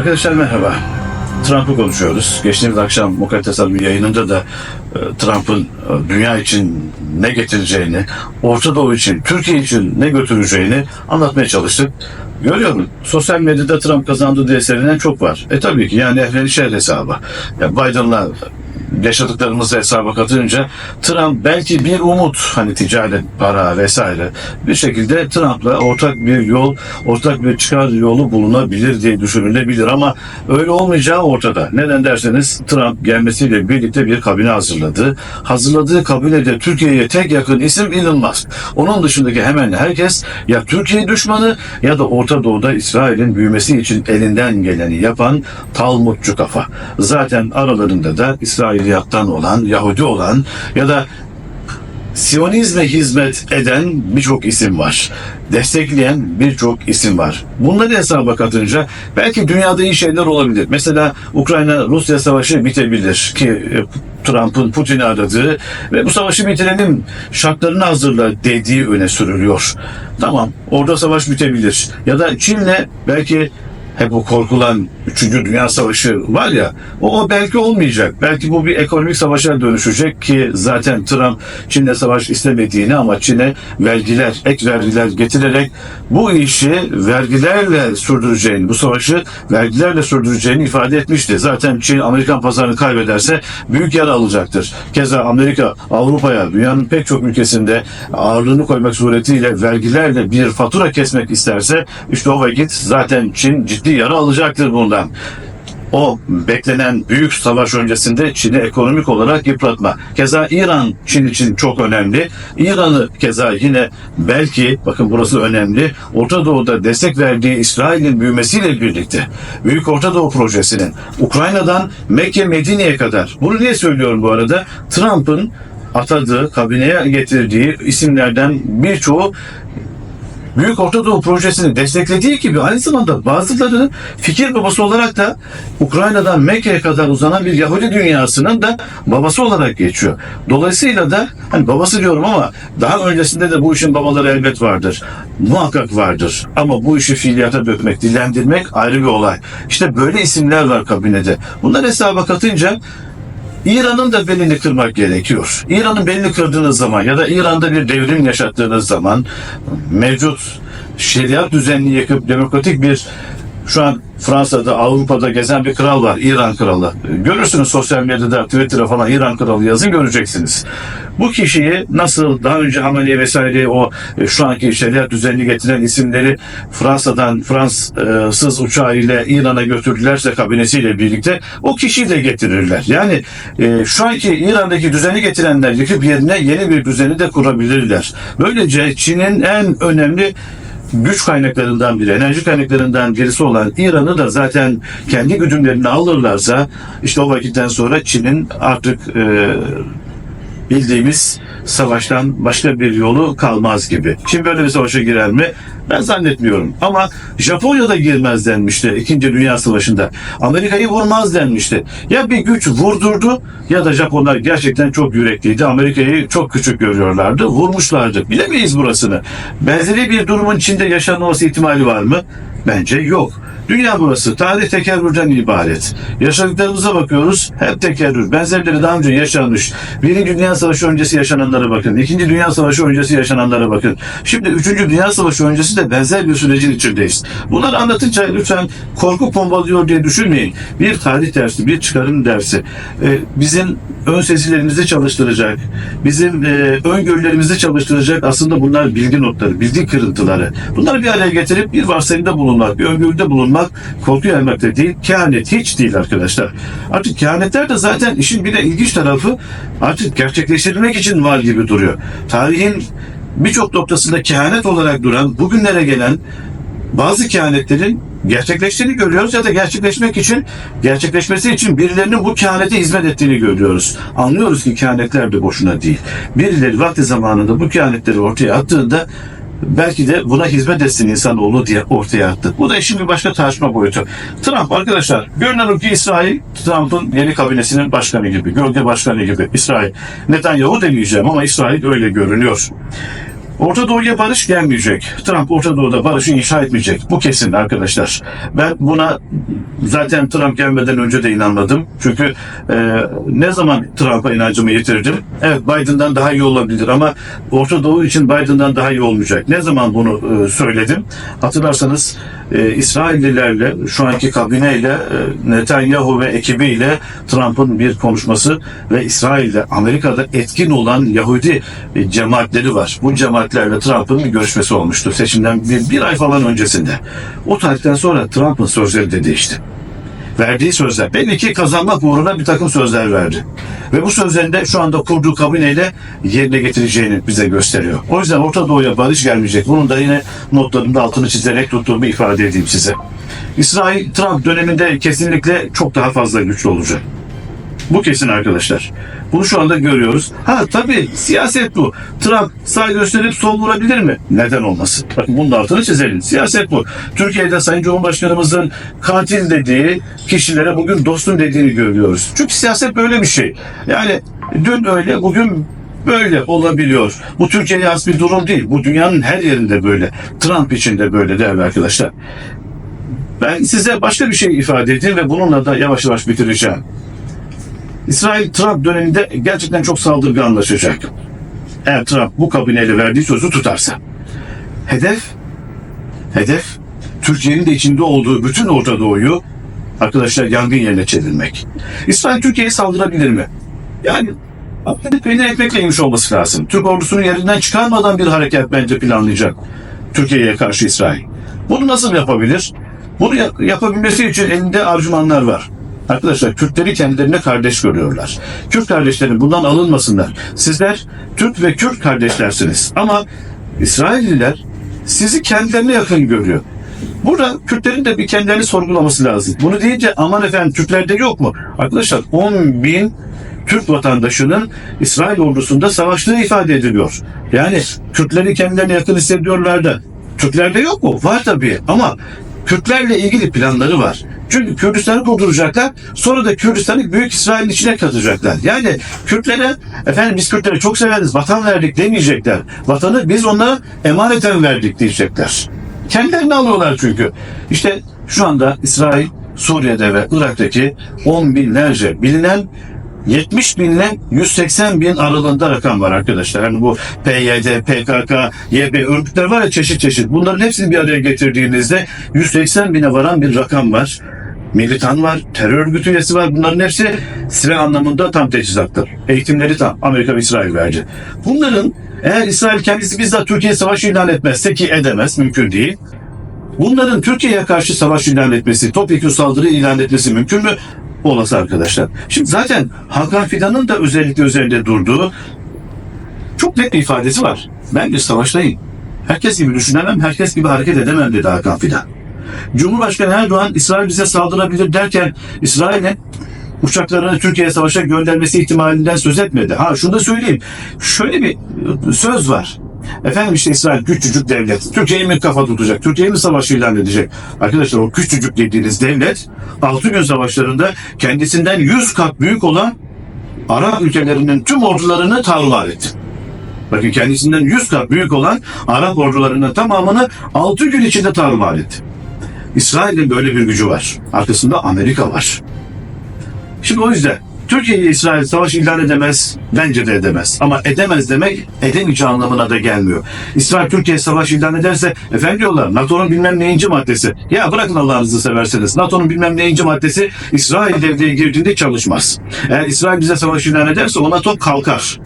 Arkadaşlar merhaba. Trump'ı konuşuyoruz. Geçtiğimiz akşam Mukaddes Hanım'ın yayınında da e, Trump'ın e, dünya için ne getireceğini, Orta Doğu için, Türkiye için ne götüreceğini anlatmaya çalıştık. Görüyorum sosyal medyada Trump kazandı diye sevilen çok var. E tabii ki yani ehlen şer hesabı. Ya Biden'la yaşadıklarımızı hesaba katınca Trump belki bir umut hani ticaret, para vesaire bir şekilde Trump'la ortak bir yol, ortak bir çıkar yolu bulunabilir diye düşünülebilir ama öyle olmayacağı ortada. Neden derseniz Trump gelmesiyle birlikte bir kabine hazırladı. Hazırladığı kabinede Türkiye'ye tek yakın isim Musk. Onun dışındaki hemen herkes ya Türkiye düşmanı ya da Orta Doğu'da İsrail'in büyümesi için elinden geleni yapan Talmudcu kafa. Zaten aralarında da İsrailiyattan olan, Yahudi olan ya da Siyonizme hizmet eden birçok isim var. Destekleyen birçok isim var. Bunları hesaba katınca belki dünyada iyi şeyler olabilir. Mesela Ukrayna-Rusya savaşı bitebilir ki e, Trump'ın Putin'i aradığı ve bu savaşı bitirelim şartlarını hazırla dediği öne sürülüyor. Tamam orada savaş bitebilir. Ya da Çin'le belki hep o korkulan 3. Dünya Savaşı var ya o, o belki olmayacak. Belki bu bir ekonomik savaşa dönüşecek ki zaten Trump Çin'le savaş istemediğini ama Çin'e vergiler, ek vergiler getirerek bu işi vergilerle sürdüreceğini, bu savaşı vergilerle sürdüreceğini ifade etmişti. Zaten Çin Amerikan pazarını kaybederse büyük yara alacaktır. Keza Amerika Avrupa'ya dünyanın pek çok ülkesinde ağırlığını koymak suretiyle vergilerle bir fatura kesmek isterse işte o vakit zaten Çin ciddi yara alacaktır bundan. O beklenen büyük savaş öncesinde Çin'i ekonomik olarak yıpratma. Keza İran Çin için çok önemli. İran'ı keza yine belki bakın burası önemli. Orta Doğu'da destek verdiği İsrail'in büyümesiyle birlikte Büyük Orta Doğu projesinin Ukrayna'dan Mekke Medine'ye kadar. Bunu niye söylüyorum bu arada? Trump'ın atadığı, kabineye getirdiği isimlerden birçoğu Büyük Orta Doğu projesini desteklediği gibi aynı zamanda bazılarının fikir babası olarak da Ukrayna'dan Mekke'ye kadar uzanan bir Yahudi dünyasının da babası olarak geçiyor. Dolayısıyla da hani babası diyorum ama daha öncesinde de bu işin babaları elbet vardır. Muhakkak vardır. Ama bu işi fiiliyata dökmek, dillendirmek ayrı bir olay. İşte böyle isimler var kabinede. Bunlar hesaba katınca İran'ın da belini kırmak gerekiyor. İran'ın belini kırdığınız zaman ya da İran'da bir devrim yaşattığınız zaman mevcut şeriat düzenini yıkıp demokratik bir şu an Fransa'da, Avrupa'da gezen bir kral var. İran kralı. Görürsünüz sosyal medyada, Twitter'a falan İran kralı yazın göreceksiniz. Bu kişiyi nasıl daha önce Hamaniye vesaire o e, şu anki şeriat düzenini getiren isimleri Fransa'dan Fransız uçağıyla İran'a götürdülerse kabinesiyle birlikte o kişiyi de getirirler. Yani e, şu anki İran'daki düzeni getirenler yıkıp yerine yeni bir düzeni de kurabilirler. Böylece Çin'in en önemli güç kaynaklarından biri, enerji kaynaklarından birisi olan İran'ı da zaten kendi güdümlerini alırlarsa işte o vakitten sonra Çin'in artık e, bildiğimiz savaştan başka bir yolu kalmaz gibi. Çin böyle bir savaşa girer mi? Ben zannetmiyorum. Ama Japonya'da girmez denmişti İkinci Dünya Savaşı'nda. Amerika'yı vurmaz denmişti. Ya bir güç vurdurdu ya da Japonlar gerçekten çok yürekliydi. Amerika'yı çok küçük görüyorlardı. Vurmuşlardı. Bilemeyiz burasını. Benzeri bir durumun içinde yaşanması ihtimali var mı? Bence yok. Dünya burası. Tarih tekerrürden ibaret. Yaşadıklarımıza bakıyoruz. Hep tekerrür. Benzerleri daha önce yaşanmış. Birinci Dünya Savaşı öncesi yaşananlara bakın. İkinci Dünya Savaşı öncesi yaşananlara bakın. Şimdi Üçüncü Dünya Savaşı öncesi de benzer bir sürecin içindeyiz. Bunları anlatınca lütfen korku pombalıyor diye düşünmeyin. Bir tarih dersi, bir çıkarım dersi. Ee, bizim ön sezilerimizi çalıştıracak. Bizim e, öngörülerimizi çalıştıracak. Aslında bunlar bilgi notları, bilgi kırıntıları. Bunları bir araya getirip bir varsayımda bulunmak, bir öngörüde bulunmak korku yaymak da değil. Kehanet hiç değil arkadaşlar. Artık kehanetler de zaten işin bir de ilginç tarafı artık gerçekleştirilmek için var gibi duruyor. Tarihin birçok noktasında kehanet olarak duran, bugünlere gelen bazı kehanetlerin gerçekleştiğini görüyoruz ya da gerçekleşmek için gerçekleşmesi için birilerinin bu kehanete hizmet ettiğini görüyoruz. Anlıyoruz ki kehanetler de boşuna değil. Birileri vakti zamanında bu kehanetleri ortaya attığında belki de buna hizmet etsin insanoğlu diye ortaya attı. Bu da işin bir başka tartışma boyutu. Trump arkadaşlar görünen o ki İsrail Trump'ın yeni kabinesinin başkanı gibi, gölge başkanı gibi İsrail. Netanyahu demeyeceğim ama İsrail öyle görünüyor. Orta Doğu'ya barış gelmeyecek. Trump Orta Doğu'da barışı inşa etmeyecek. Bu kesin arkadaşlar. Ben buna zaten Trump gelmeden önce de inanmadım. Çünkü e, ne zaman Trump'a inancımı yitirdim? Evet Biden'dan daha iyi olabilir ama Orta Doğu için Biden'dan daha iyi olmayacak. Ne zaman bunu e, söyledim? Hatırlarsanız e, İsraillilerle şu anki kabineyle e, Netanyahu ve ekibiyle Trump'ın bir konuşması ve İsrail'de Amerika'da etkin olan Yahudi e, cemaatleri var. Bu cemaatlerle Trump'ın bir görüşmesi olmuştu seçimden bir, bir ay falan öncesinde. O tarihten sonra Trump'ın sözleri de değişti verdiği sözler. Belli ki kazanmak uğruna bir takım sözler verdi. Ve bu sözlerinde şu anda kurduğu kabineyle yerine getireceğini bize gösteriyor. O yüzden Orta Doğu'ya barış gelmeyecek. Bunun da yine notlarımda altını çizerek tuttuğumu ifade edeyim size. İsrail Trump döneminde kesinlikle çok daha fazla güçlü olacak. Bu kesin arkadaşlar. Bunu şu anda görüyoruz. Ha tabii siyaset bu. Trump sağ gösterip sol vurabilir mi? Neden olmasın? Bakın bunun altını çizelim. Siyaset bu. Türkiye'de Sayın Cumhurbaşkanımızın katil dediği kişilere bugün dostum dediğini görüyoruz. Çünkü siyaset böyle bir şey. Yani dün öyle bugün böyle olabiliyor. Bu Türkiye'ye has bir durum değil. Bu dünyanın her yerinde böyle. Trump için de böyle değerli arkadaşlar. Ben size başka bir şey ifade edeyim ve bununla da yavaş yavaş bitireceğim. İsrail Trump döneminde gerçekten çok saldırganlaşacak. Eğer Trump bu kabineyle verdiği sözü tutarsa. Hedef, hedef Türkiye'nin de içinde olduğu bütün Orta Doğu'yu arkadaşlar yangın yerine çevirmek. İsrail Türkiye'ye saldırabilir mi? Yani Ahmet peynir ekmekle yemiş olması lazım. Türk ordusunun yerinden çıkarmadan bir hareket bence planlayacak Türkiye'ye karşı İsrail. Bunu nasıl yapabilir? Bunu ya- yapabilmesi için elinde argümanlar var. Arkadaşlar Kürtleri kendilerine kardeş görüyorlar. Kürt kardeşlerin bundan alınmasınlar. Sizler Türk ve Kürt kardeşlersiniz. Ama İsrailliler sizi kendilerine yakın görüyor. Burada Kürtlerin de bir kendilerini sorgulaması lazım. Bunu deyince aman efendim Türklerde yok mu? Arkadaşlar 10 bin Türk vatandaşının İsrail ordusunda savaştığı ifade ediliyor. Yani Kürtleri kendilerine yakın hissediyorlar da Türklerde yok mu? Var tabii ama Kürtlerle ilgili planları var. Çünkü Kürdistan'ı kurduracaklar. Sonra da Kürdistan'ı Büyük İsrail'in içine katacaklar. Yani Kürtlere efendim biz Kürtleri çok severiz, vatan verdik demeyecekler. Vatanı biz onlara emaneten verdik diyecekler. Kendilerini alıyorlar çünkü. İşte şu anda İsrail, Suriye'de ve Irak'taki on binlerce bilinen 70 binle 180 bin aralığında rakam var arkadaşlar. Hani bu PYD, PKK, YB örgütler var ya çeşit çeşit. Bunların hepsini bir araya getirdiğinizde 180 bine varan bir rakam var. Militan var, terör örgütü üyesi var. Bunların hepsi silah anlamında tam teçhizattır. Eğitimleri tam. Amerika ve İsrail verdi. Bunların eğer İsrail kendisi bizzat Türkiye savaşı ilan etmezse ki edemez, mümkün değil. Bunların Türkiye'ye karşı savaş ilan etmesi, topyekun saldırı ilan etmesi mümkün mü? Olası arkadaşlar. Şimdi zaten Hakan Fidan'ın da özellikle üzerinde durduğu çok net bir ifadesi var. Ben bir savaştayım. Herkes gibi düşünemem, herkes gibi hareket edemem dedi Hakan Fidan. Cumhurbaşkanı Erdoğan İsrail bize saldırabilir derken İsrail'in uçaklarını Türkiye'ye savaşa göndermesi ihtimalinden söz etmedi. Ha şunu da söyleyeyim. Şöyle bir söz var. Efendim işte İsrail küçücük devlet. Türkiye'yi mi kafa tutacak? Türkiye'yi mi savaş ilan edecek? Arkadaşlar o küçücük dediğiniz devlet 6 gün savaşlarında kendisinden 100 kat büyük olan Arap ülkelerinin tüm ordularını tarumar etti. Bakın kendisinden 100 kat büyük olan Arap ordularının tamamını 6 gün içinde tarumar etti. İsrail'in böyle bir gücü var. Arkasında Amerika var. Şimdi o yüzden Türkiye ile İsrail savaş ilan edemez, bence de edemez. Ama edemez demek edemeyeceği anlamına da gelmiyor. İsrail Türkiye savaş ilan ederse, efendim diyorlar NATO'nun bilmem neyinci maddesi. Ya bırakın Allah'ınızı severseniz. NATO'nun bilmem neyinci maddesi İsrail devreye girdiğinde çalışmaz. Eğer İsrail bize savaş ilan ederse o NATO kalkar.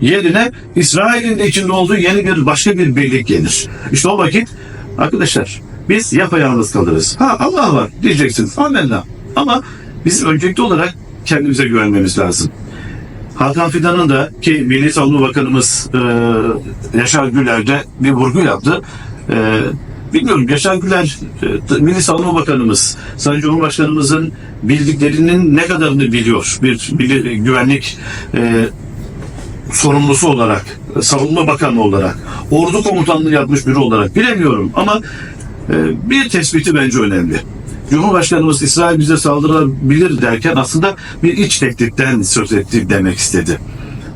Yerine İsrail'in de içinde olduğu yeni bir başka bir birlik gelir. İşte o vakit arkadaşlar biz yapayalnız kalırız. Ha Allah var diyeceksiniz. Amenna. Ama bizim öncelikli olarak kendimize güvenmemiz lazım. Hakan Fidan'ın da ki Milli Savunma Bakanımız e, Yaşar Güler de bir vurgu yaptı. E, bilmiyorum Yaşar Güler e, Milli Savunma Bakanımız Sayın Cumhurbaşkanımızın bildiklerinin ne kadarını biliyor bir milli güvenlik e, sorumlusu olarak, savunma bakanı olarak, ordu komutanlığı yapmış biri olarak bilemiyorum ama e, bir tespiti bence önemli. Cumhurbaşkanımız İsrail bize saldırabilir derken aslında bir iç tehditten söz etti demek istedi.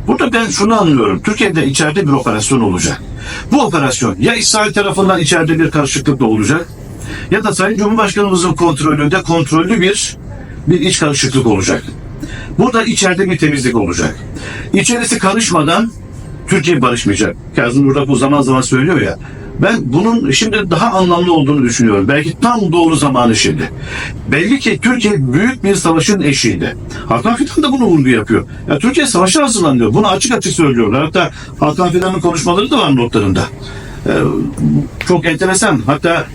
Burada ben şunu anlıyorum. Türkiye'de içeride bir operasyon olacak. Bu operasyon ya İsrail tarafından içeride bir karışıklıkla olacak ya da Sayın Cumhurbaşkanımızın kontrolünde kontrollü bir bir iç karışıklık olacak. Burada içeride bir temizlik olacak. İçerisi karışmadan Türkiye barışmayacak. Kazım Urdak bu zaman zaman söylüyor ya. Ben bunun şimdi daha anlamlı olduğunu düşünüyorum. Belki tam doğru zamanı şimdi. Belli ki Türkiye büyük bir savaşın eşiğinde. Hakan Fidan da bunu vurgu yapıyor. Ya Türkiye savaşa hazırlanıyor. Bunu açık açık söylüyorlar. Hatta Hakan Fidan'ın konuşmaları da var notlarında. Ee, çok enteresan. Hatta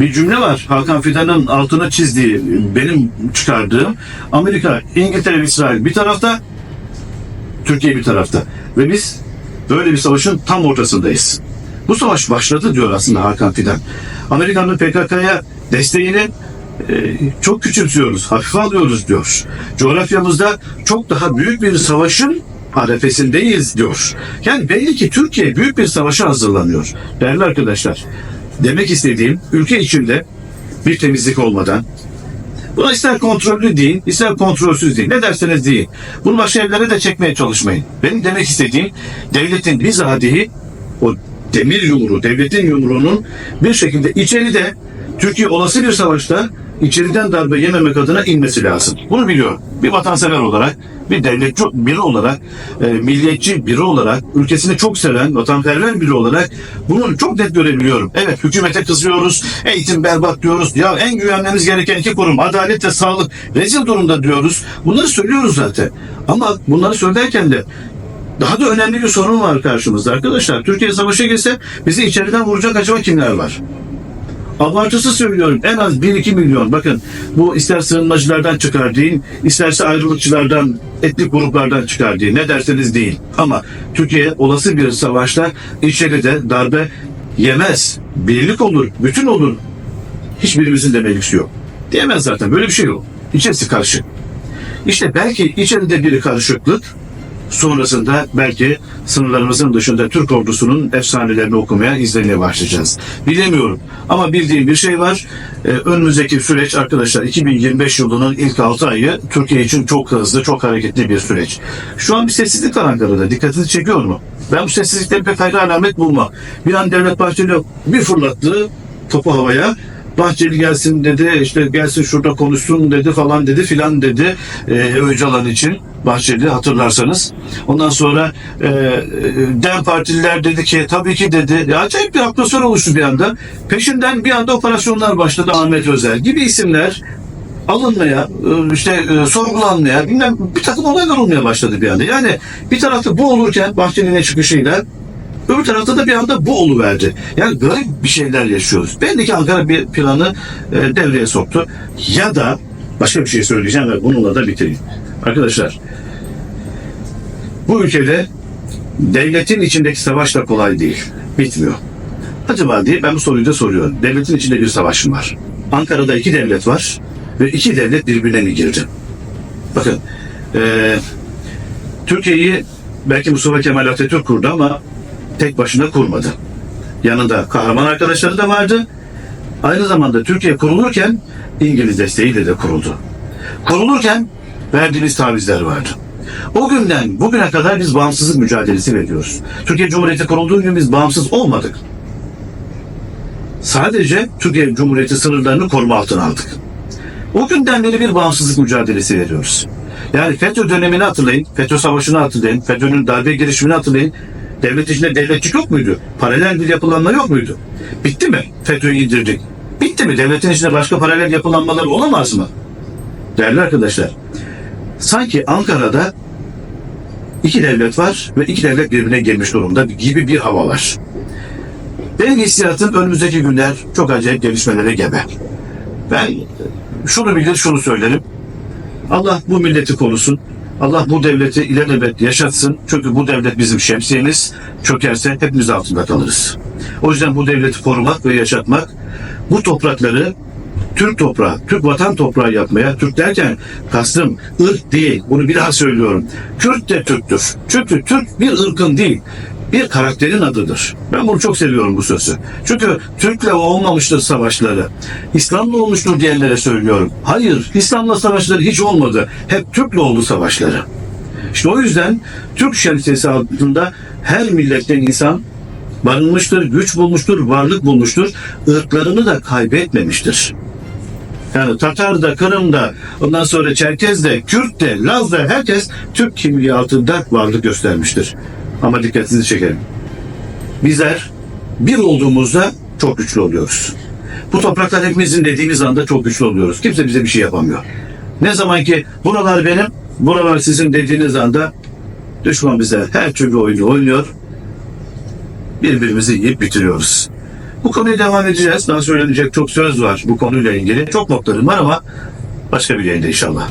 bir cümle var. Hakan Fidan'ın altına çizdiği, benim çıkardığım. Amerika, İngiltere ve İsrail bir tarafta, Türkiye bir tarafta. Ve biz böyle bir savaşın tam ortasındayız. Bu savaş başladı diyor aslında Hakan Fidan. Amerika'nın PKK'ya desteğini e, çok küçümsüyoruz, hafife alıyoruz diyor. Coğrafyamızda çok daha büyük bir savaşın arefesindeyiz diyor. Yani belli ki Türkiye büyük bir savaşa hazırlanıyor. Değerli arkadaşlar, demek istediğim ülke içinde bir temizlik olmadan, Buna ister kontrollü deyin, ister kontrolsüz deyin. Ne derseniz deyin. Bunu başka yerlere de çekmeye çalışmayın. Benim demek istediğim devletin bizatihi o demir yumruğu, devletin yumruğunun bir şekilde içeride Türkiye olası bir savaşta içeriden darbe yememek adına inmesi lazım. Bunu biliyorum. Bir vatansever olarak, bir devletçi biri olarak, e, milliyetçi biri olarak, ülkesini çok seven, vatanperver biri olarak bunu çok net görebiliyorum. Evet hükümete kızıyoruz, eğitim berbat diyoruz. Ya en güvenmemiz gereken iki kurum adalet ve sağlık rezil durumda diyoruz. Bunları söylüyoruz zaten. Ama bunları söylerken de daha da önemli bir sorun var karşımızda arkadaşlar. Türkiye savaşa girse bizi içeriden vuracak acaba kimler var? Abartısı söylüyorum en az 1-2 milyon. Bakın bu ister sığınmacılardan çıkar deyin, isterse ayrılıkçılardan, etnik gruplardan çıkar deyin. Ne derseniz değil. Ama Türkiye olası bir savaşta içeride darbe yemez. Birlik olur, bütün olur. Hiçbirimizin de meliksi yok. Diyemez zaten. Böyle bir şey yok. İçerisi karışık. İşte belki içeride bir karışıklık sonrasında belki sınırlarımızın dışında Türk ordusunun efsanelerini okumaya, izlemeye başlayacağız. Bilemiyorum ama bildiğim bir şey var. Ee, önümüzdeki süreç arkadaşlar 2025 yılının ilk 6 ayı Türkiye için çok hızlı, çok hareketli bir süreç. Şu an bir sessizlik var Ankara'da. Dikkatinizi çekiyor mu? Ben bu sessizlikten pek hayra alamet bulmam. Bir an Devlet Bahçeli bir fırlattı topu havaya. Bahçeli gelsin dedi, işte gelsin şurada konuşsun dedi falan dedi filan dedi e, Öcalan için. Bahçeli hatırlarsanız. Ondan sonra e, e, DEM Partililer dedi ki tabii ki dedi. Ya acayip bir atmosfer oluştu bir anda. Peşinden bir anda operasyonlar başladı Ahmet Özel gibi isimler alınmaya, e, işte e, sorgulanmaya, bilmem bir takım olaylar olmaya başladı bir anda. Yani bir tarafta bu olurken Bahçeli'nin çıkışıyla Öbür tarafta da bir anda bu oluverdi. Yani garip bir şeyler yaşıyoruz. Belli Ankara bir planı e, devreye soktu. Ya da başka bir şey söyleyeceğim ve bununla da bitireyim. Arkadaşlar bu ülkede devletin içindeki savaş da kolay değil. Bitmiyor. Acaba diye ben bu soruyu da soruyorum. Devletin içinde bir savaş mı var? Ankara'da iki devlet var ve iki devlet birbirine mi girdi? Bakın e, Türkiye'yi belki Mustafa Kemal Atatürk kurdu ama tek başına kurmadı. Yanında kahraman arkadaşları da vardı. Aynı zamanda Türkiye kurulurken İngiliz desteğiyle de kuruldu. Kurulurken verdiğimiz tavizler vardı. O günden bugüne kadar biz bağımsızlık mücadelesi veriyoruz. Türkiye Cumhuriyeti kurulduğu gün biz bağımsız olmadık. Sadece Türkiye Cumhuriyeti sınırlarını koruma altına aldık. O günden beri bir bağımsızlık mücadelesi veriyoruz. Yani FETÖ dönemini hatırlayın, FETÖ savaşını hatırlayın, FETÖ'nün darbe girişimini hatırlayın. Devlet içinde devletçik yok muydu? Paralel bir yapılanma yok muydu? Bitti mi? FETÖ'yü indirdik. Bitti mi? Devletin içinde başka paralel yapılanmalar olamaz mı? Değerli arkadaşlar, sanki Ankara'da iki devlet var ve iki devlet birbirine girmiş durumda gibi bir hava var. Benim hissiyatım önümüzdeki günler çok acayip gelişmelere gebe. Ben şunu bilir, şunu söylerim. Allah bu milleti korusun. Allah bu devleti ilelebet yaşatsın. Çünkü bu devlet bizim şemsiyemiz. Çökerse hepimiz altında kalırız. O yüzden bu devleti korumak ve yaşatmak, bu toprakları Türk toprağı, Türk vatan toprağı yapmaya, Türk derken kastım ırk değil, bunu bir daha söylüyorum. Kürt de Türktür. Çünkü Türk bir ırkın değil, bir karakterin adıdır. Ben bunu çok seviyorum bu sözü. Çünkü Türk'le olmamıştır savaşları. İslam'la olmuştur diyenlere söylüyorum. Hayır, İslam'la savaşları hiç olmadı. Hep Türk'le oldu savaşları. İşte o yüzden Türk şeritesi altında her milletten insan barınmıştır, güç bulmuştur, varlık bulmuştur. ırklarını da kaybetmemiştir. Yani Tatar da, Kırım da, ondan sonra Çerkez de, Kürt de, Laz da herkes Türk kimliği altında varlık göstermiştir. Ama dikkatinizi çekerim. Bizler bir olduğumuzda çok güçlü oluyoruz. Bu topraklar hepimizin dediğimiz anda çok güçlü oluyoruz. Kimse bize bir şey yapamıyor. Ne zaman ki buralar benim, buralar sizin dediğiniz anda düşman bize her türlü oyunu oynuyor. Birbirimizi yiyip bitiriyoruz. Bu konuya devam edeceğiz. Daha söylenecek çok söz var bu konuyla ilgili. Çok notlarım var ama başka bir yayında inşallah.